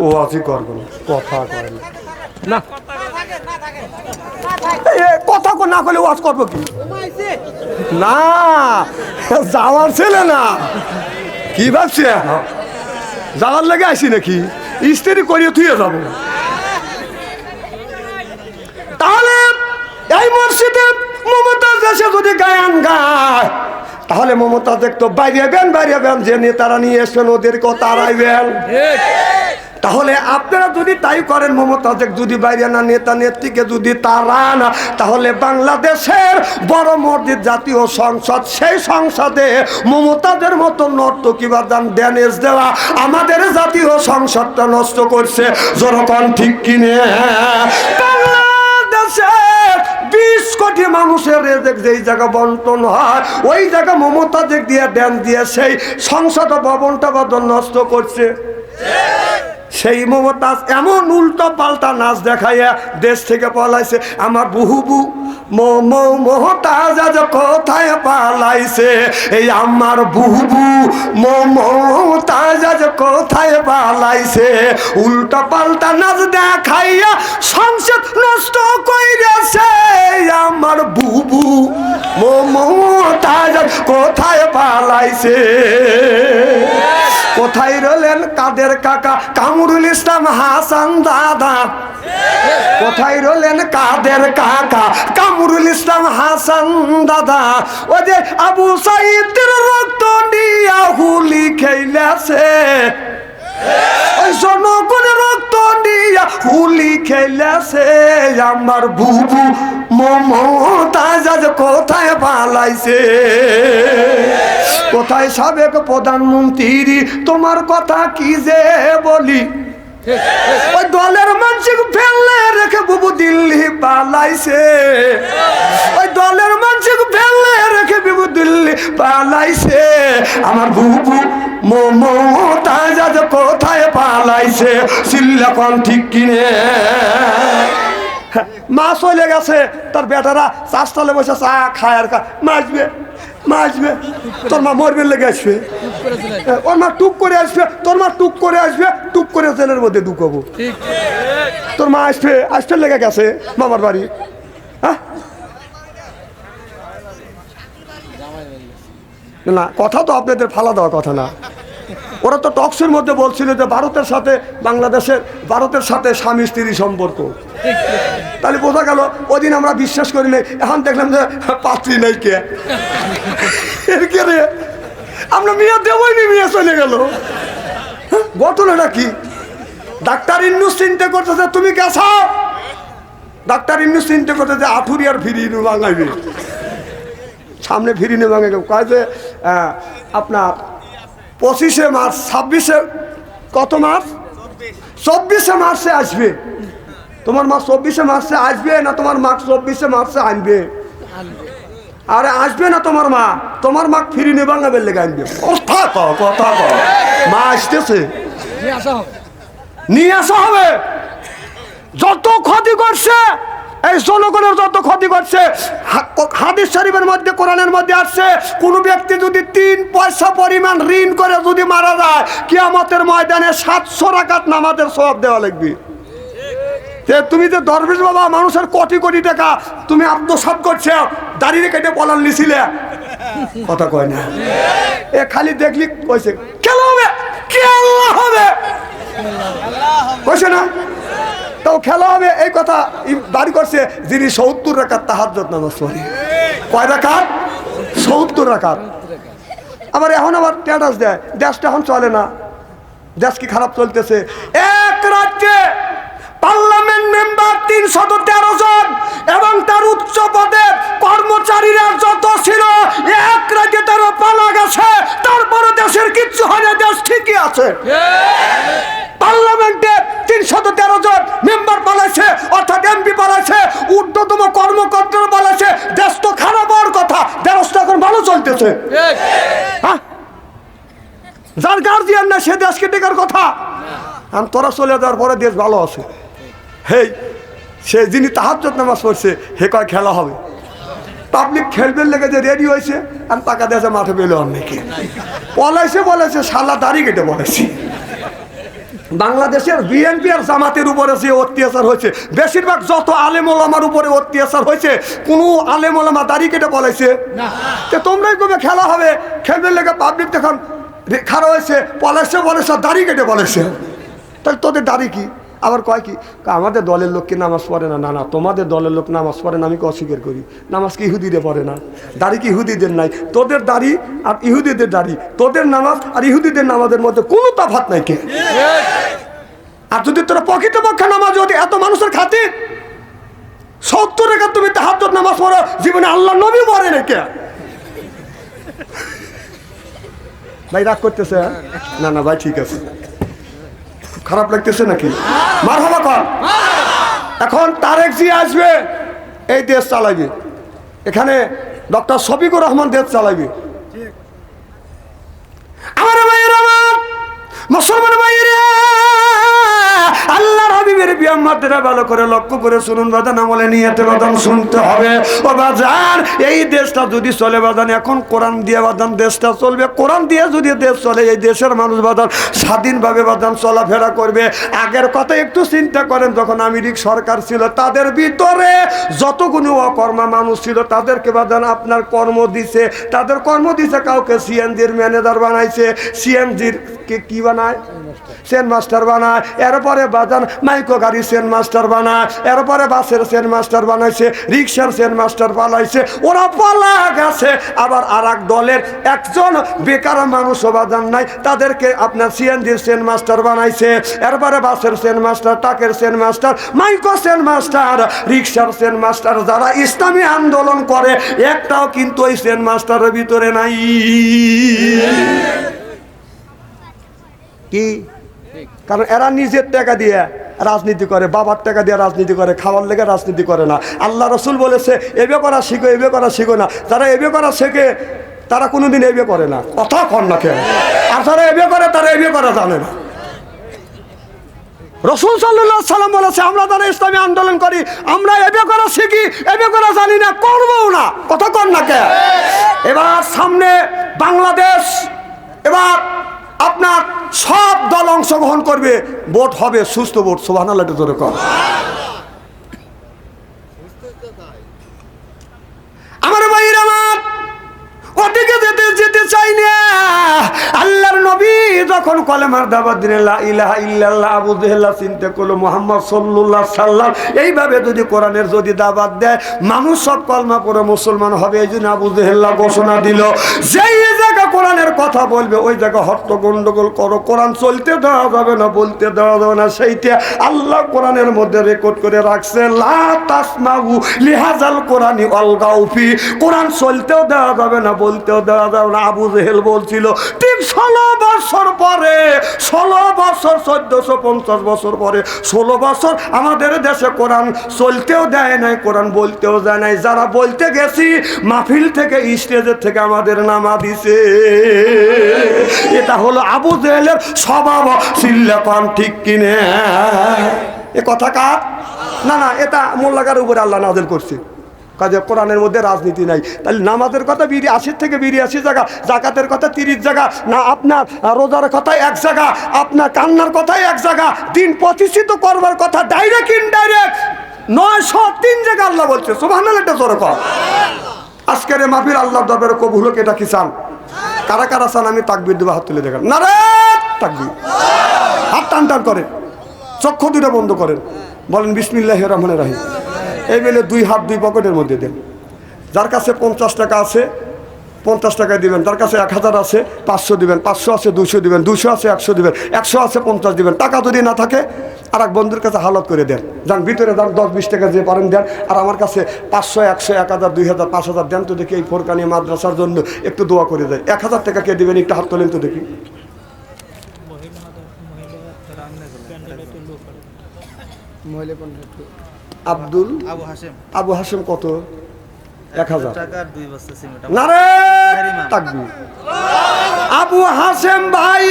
ও আজই করব না কথা কয় না। না। এ, কথা কো না করলে ওয়াজ করব কি? না যাওয়ার ছেলে না। কি ভাবছি? যাওয়ার লেগে আসি নাকি? স্ত্রী করিয়ে থুয়ে যাব। তাহলে এই মসজিদে মমতাজ দেশে যদি গায়ান গায় তাহলে মমতাজ দেখতো বাইরেবেন বাইরেবেন যে নেতারা নিয়ে এসছেন ওদেরকে তারাইবেন তাহলে আপনারা যদি তাই করেন মমতাজেক যদি বাইরে না নেতা নেত্রীকে যদি তারান তাহলে বাংলাদেশের বড় মসজিদ, জাতীয় সংসদ, সেই সংসদে মমতাজের মতো নর্তকী বা দান ড্যানেজ দেওয়া আমাদের জাতীয় সংসদটা নষ্ট করছে। জনগণ ঠিক কিনে বাংলাদেশের বিশ কোটি মানুষের যেই জায়গা বন্টন হয়, ওই জায়গা মমতা দিক দিয়ে ড্যান দিয়ে সেই সংসদ ভবনটা বদল নষ্ট করছে। সেই মমতাজ এমন উল্টো পাল্টা নাচ দেখাইয়া দেশ থেকে পালাইছে। আমার বহুবু মমতাজ আজ কোথায় পালাইছে? এই আমার বহুবু মমতাজ আজ কোথায় পালাইছে? উল্টো পাল্টা নাচ দেখাইয়া সংসদ নষ্ট কইরেছে। আমার বুবু মমতাজ কোথায় পালাইছে? কোথায় রলেন কাদের কাকা? কামরুল ইসলাম হাসান দাদা। কোথায় রলেন কাদের কাকা? কামরুল ইসলাম হাসান দাদা। ও যে আবু সাইদের রক্ত নিয়া হুলি খেলেছে। ওই জনগণের রক্ত নিয়া হুলি খেলেছে আমার বুবু মমতাজ আজ কোথায় পালাইছে। কোথায় সাবেক প্রধানমন্ত্রী? তোমার কথা কি যে বলি? ওই দলের মানুষ ফেললে রেখে বুবু দিল্লি পালাইছে। ওই দলের মানুষ ফেললে রেখে বুবু দিল্লি পালাইছে। আমার বুবু মোমো তাজা কোথায় পালাইছে? সিল্লাকন ঠিক কিনে? মা চলে গেছে, তার বেটারা চাষতলে বসে চা খায় আর মাছবে আসবে, মা আসবে, তোর মা মরবে লেগে আসবে। ওর মা টুক করে আসবে, তোর মা টুক করে আসবে, টুক করে জেলের মধ্যে ঢুকাবো। তোর মা আসবে আসবে লেগে গেছে মামার বাড়ি। হ্যাঁ? না কথা তো আপনাদের ফালা দেওয়া কথা না। ওরা তো টক্সের মধ্যে বলছিল যে ভারতের সাথে বাংলাদেশের ভারতের সাথে স্বামী স্ত্রী সম্পর্ক। তাহলে বোঝা গেল ওদিন আমরা বিশ্বাস করি নাই এখন দেখলাম যে পাত্রী নাই কে। এর কে রে? আমরা মিয়া দেবই নি মিয়া চলে গেল। হ্যাঁ, ঘটনাটা কি? ডাক্তার ইন্নুস চিন্তা করতেছে তুমি গেছো। ডাক্তার ইন্নুস চিন্তা করতেছে আঠুরি আর ফিরি বাঙাইবে সামনে ফিরিনে ভাঙে কয় যে আপনার পঁচিশে মার্চ, ছাব্বিশে কত মার্চ? চব্বিশে মার্চে আসবে। তোমার মা চব্বিশে মার্চে আসবে না তোমার মা চব্বিশে মার্চে আনবে? আরে আসবে না তোমার মা তোমার মা ফিরি নেবার না বেলে আনবে। কথা ক কথা ক মা আসতেছে। নিয়ে আসা হবে। যত ক্ষতি করছে এই জনগণের যত ক্ষতি করছে হাদিস শরীফের মধ্যে, কোরআনের মধ্যে আসছে, কোন ব্যক্তি যদি তিন পয়সা পরিমাণ ঋণ করে যদি মারা যায়, কিয়ামতের ময়দানে সাতশো রাকাত নামাজের সব দেওয়া লাগবে। তুমি যে দরবেশ বাবা, মানুষের কোটি কোটি টাকা তুমি আত্মসাত করছে দাঁড়িয়ে কেটে পলান লিছিলে। কথা কয় না। এ খালি দেখলি, কইছে খেলা হবে? খেলা হবে? কইছে না? তাও খেলা হবে, এই কথা বাড়ি করছে যিনি সত্তর রাখাত তাহার নামাজ পড়ে। কয় রাখাত সত্তর রাখাত আবার এখন আবার স্ট্যাটাস দেয়, দেশটা এখন চলে না। দেশ কি খারাপ চলতেছে? এক রাজ্যে পার্লামেন্ট মেম্বার তিনশত তেরো জন এবং তার উচ্চ পদের কর্মচারীরা যত ছিল, এক রাজ্যে তারা পালা গেছে। তারপরে দেশের কিচ্ছু হয় না, দেশ ঠিকই আছে। পার্লামেন্টে তিনশত তেরো জন মেম্বার পালাইছে অর্থাৎ এমপি পালাইছে ঊর্ধ্বতম কর্মকর্তারা পালাইছে দেশ তো খারাপ হওয়ার কথা। দেশ তো এখন ভালো চলতেছে। হ্যাঁ? যার গার্জিয়ান না সে দেশকে টেকার কথা। আর তোরা চলে যাওয়ার পরে দেশ ভালো আছে। হেই সে যিনি তাহার নামাজ পড়ছে হে কয় খেলা হবে। পাবলিক খেলবে লেগে যে রেডি হয়েছে আর টাকা দিয়েছে মাঠে পেলে অনেকে পলাইছে বলেছে শালা দাড়ি কেটে বলেছি। বাংলাদেশের বিএনপি আর জামাতের উপরে যে অত্যাচার হয়েছে বেশিরভাগ যত আলেম ওলামার উপরে অত্যাচার হয়েছে কোনো আলেম ওলামা দাড়ি কেটে বলেছে তো তোমরাই কবে খেলা হবে? খেলবে লেগে পাবলিক তখন খারাপ হয়েছে পলাশে বলেছে দাড়ি কেটে বলেছে তাহলে তোদের দাড়ি কি? আবার কয় কি আমাদের দলের লোককে নামাজ পড়ে না। না না, তোমাদের দলের লোক নামাজ পড়ে না, আমি অস্বীকার করি? নামাজ কি ইহুদিদের পড়ে না। দাড়ি কি ইহুদিদের নাই? তোদের দাড়ি আর ইহুদিদের দাড়ি, তোদের নামাজ আর ইহুদিদের নামাজের মধ্যে কোনো তফাত নাই কে? আর যদি তোরা প্রকৃতপক্ষে নামাজ যদি এত মানুষের খাতে সত্তর রেখা তুমি হাত নামাজ পড়ো, জীবনে আল্লাহ নবী পড়ে না কে? ভাই, রাগ করতেছে হ্যাঁ? না না, ভাই, ঠিক আছে। খারাপ লাগতেছে নাকি? মার হবা এখন তারেক জি আসবে, এই দেশ চালাবে এখানে ডক্টর শফিকুর রহমান দেশ চালাবে আমার ভাইয়ের আমার মুসলমান ভাইয়েরা আল্লাহর হাবিবের বিয়াম্মাদেরা ভালো করে লক্ষ্য করে শুনুন বাদান আমলে নিয়েতে বাদান শুনতে হবে। ও বাজান, এই দেশটা যদি চলে বাদান এখন কোরআন দিয়ে বাদান দেশটা চলবে। কোরআন দিয়ে যদি দেশ চলে, এই দেশের মানুষ বাদান স্বাধীনভাবে বাদান চলাফেরা করবে। আগের কথা একটু চিন্তা করেন, যখন আমেরিক সরকার ছিল, তাদের ভিতরে যতগুলো অকর্মা মানুষ ছিল, তাদেরকে বাদান আপনার কর্ম দিছে। তাদের কর্ম দিছে কাউকে সিএনজির ম্যানেজার বানাইছে। সিএনজির কে কি বানায়? সেন মাস্টার বানায়। এরপরে বাজান মাইক্রো গাড়ি সেন মাস্টার বানায়, এরপরে বাসের সেন মাস্টার বানাইছে রিক্সার সেন মাস্টার পালাইছে ওরা পালা গেছে। আবার আর দলের একজন বেকার মানুষও বাজান নাই, তাদেরকে আপনার সিএনজির সেন মাস্টার বানাইছে, এরপরে বাসের সেন মাস্টার টাকের সেন মাস্টার মাইক্রো সেন মাস্টার রিক্সার সেন মাস্টার যারা ইসলামী আন্দোলন করে, একটাও কিন্তু ওই সেন মাস্টারের ভিতরে নাই। কি? কারণ এরা নিজের টাকা দিয়ে রাজনীতি করে, বাবার টাকা দিয়ে রাজনীতি করে, খাওয়ার লেগে রাজনীতি করে না। আল্লাহ রসুল বলেছে এবে করা শিখো এবে করা শিখো না। যারা এবে করা শেখে, তারা কোনোদিন এবে করে না। কথা কর না কেন আর যারা এবে করে তারা এবে করা জানে না। রসুল সাল্লাহ সাল্লাম বলেছে, আমরা যারা ইসলামী আন্দোলন করি, আমরা এবে করা শিখি এবে করা জানি না, করবও না। কথা কর না কে এবার সামনে বাংলাদেশ, এবার আপনার সব দল অংশগ্রহণ করবে, ভোট হবে, সুস্থ ভোট সোভান কর আমার ভাইয়ের আমার, ওদিকে যেতে যেতে চাই না। আল্লাহর নবী যখন কলেমার দাবাত দিলেন ইলাহা ইল্লাল্লাহ, আবু জেহেল্লা চিন্তা করল মোহাম্মদ সাল্লাল্লাহু সাল্লাম, এইভাবে যদি কোরআনের যদি দাবাত দেয়, মানুষ সব কলমা পড়ে মুসলমান হবে, এই জন্য আবু জেহেল্লা ঘোষণা দিল, যেই কোরআনের কথা বলবে, ওই জায়গা হট্ট গন্ডগোল করো, কোরআন চলতে দেওয়া যাবে না, বলতে দেওয়া যাবে না, সেইটা আল্লাহ কোরআনের মধ্যে রেকর্ড করে রাখছে, লা তাসমাউ লিহাজাল কোরআনি অলগাউফি কোরআন চলতেও দেওয়া যাবে না, বলতেও দেওয়া যাবে না, আবু জেহেল বলছিল, ঠিক ষোলো বছর পরে, ষোলো বছর, চোদ্দশো পঞ্চাশ বছর পরে, ষোলো বছর আমাদের দেশে কোরআন চলতেও দেয় নাই, কোরআন বলতেও দেয় নাই, যারা বলতে গেছি, মাহফিল থেকে, স্টেজের থেকে আমাদের নামা দিছে। এটা হলো আবু জেহেলের স্বভাব। সিল্লাপান ঠিক কিনে। এ কথা কার? না না, এটা মোল্লাকার উপরে আল্লাহ নাজেল করছে। কাজে কোরআনের মধ্যে রাজনীতি নাই। তাহলে নামাজের কথা বিরি আশির থেকে বিরিয়াশি জায়গা, জাকাতের কথা তিরিশ জায়গা, না আপনার রোজার কথা এক জায়গা, আপনার কান্নার কথাই এক জায়গা, দিন প্রতিষ্ঠিত করবার কথা ডাইরেক্ট ইনডাইরেক্ট নয়শো তিন জায়গা আল্লাহ বলছে। একটা জোর কর। আজকের মাফির আল্লাহ দরবারে কবুল হোক, এটা কি চান? কারা কারা চান আমি তাকবির দেবো, হাত তুলে দেখেন। না রে তাকবির। হাত টান টান করেন। চক্ষু দুটো বন্ধ করেন। বলেন বিসমিল্লাহ রহমান রাহিম। এই বেলে দুই হাত দুই পকেটের মধ্যে দেন। যার কাছে পঞ্চাশ টাকা আছে পঞ্চাশ টাকায় দিবেন। তার কাছে এক হাজার আছে পাঁচশো দিবেন। পাঁচশো আছে দুশো দিবেন। দুশো আছে একশো দিবেন। একশো আছে পঞ্চাশ দিবেন। টাকা যদি না থাকে আর এক বন্ধুর কাছে হালত করে দেন। যান ভিতরে যান দশ বিশ টাকা যে পারেন দেন। আর আমার কাছে পাঁচশো একশো এক হাজার দুই হাজার পাঁচ হাজার দেন তো দেখি এই ফোরকানি মাদ্রাসার জন্য একটু দোয়া করে দেয়। এক হাজার টাকা কে দিবেন? একটু হাত তোলেন তো দেখি। আব্দুল আবু হাসেম আবু হাসেম কত? এক হাজার। আবু হাসেম ভাই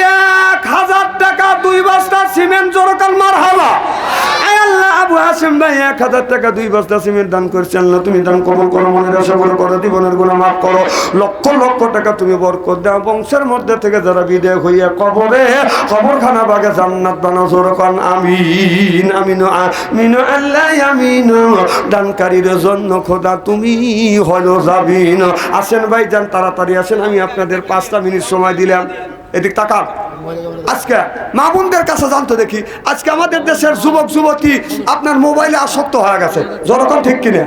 এক হাজার টাকা দুই বস্তা সিমেন্ট জোরকাল মার হালা আবু হাসিম ভাই, এক হাজার টাকা দুই বস্তা সিমেন্ট দান করছেন না তুমি দান কবল করো, মনের আশা করো, জীবনের গুণ মাফ করো। লক্ষ লক্ষ টাকা তুমি বরকত দাও। বংশের মধ্যে থেকে যারা বিদেয় হইয়া কবরে, কবরখানা বাগে জান্নাত বানাও, জোরকান, আমিন আমিন আমিন আল্লাহ, আমিন। দানকারীর জন্য খোদা, তুমি হলো যাবিন আসেন ভাই যান তাড়াতাড়ি আসেন, আমি আপনাদের পাঁচটা মিনিট সময় দিলাম। এদিক তাকান। আজকে মা বোনদের কাছে জানতো দেখি, আজকে আমাদের দেশের যুবক, যুবতী আপনার মোবাইলে আসক্ত হয়ে গেছে। জনগণ ঠিক কিনে?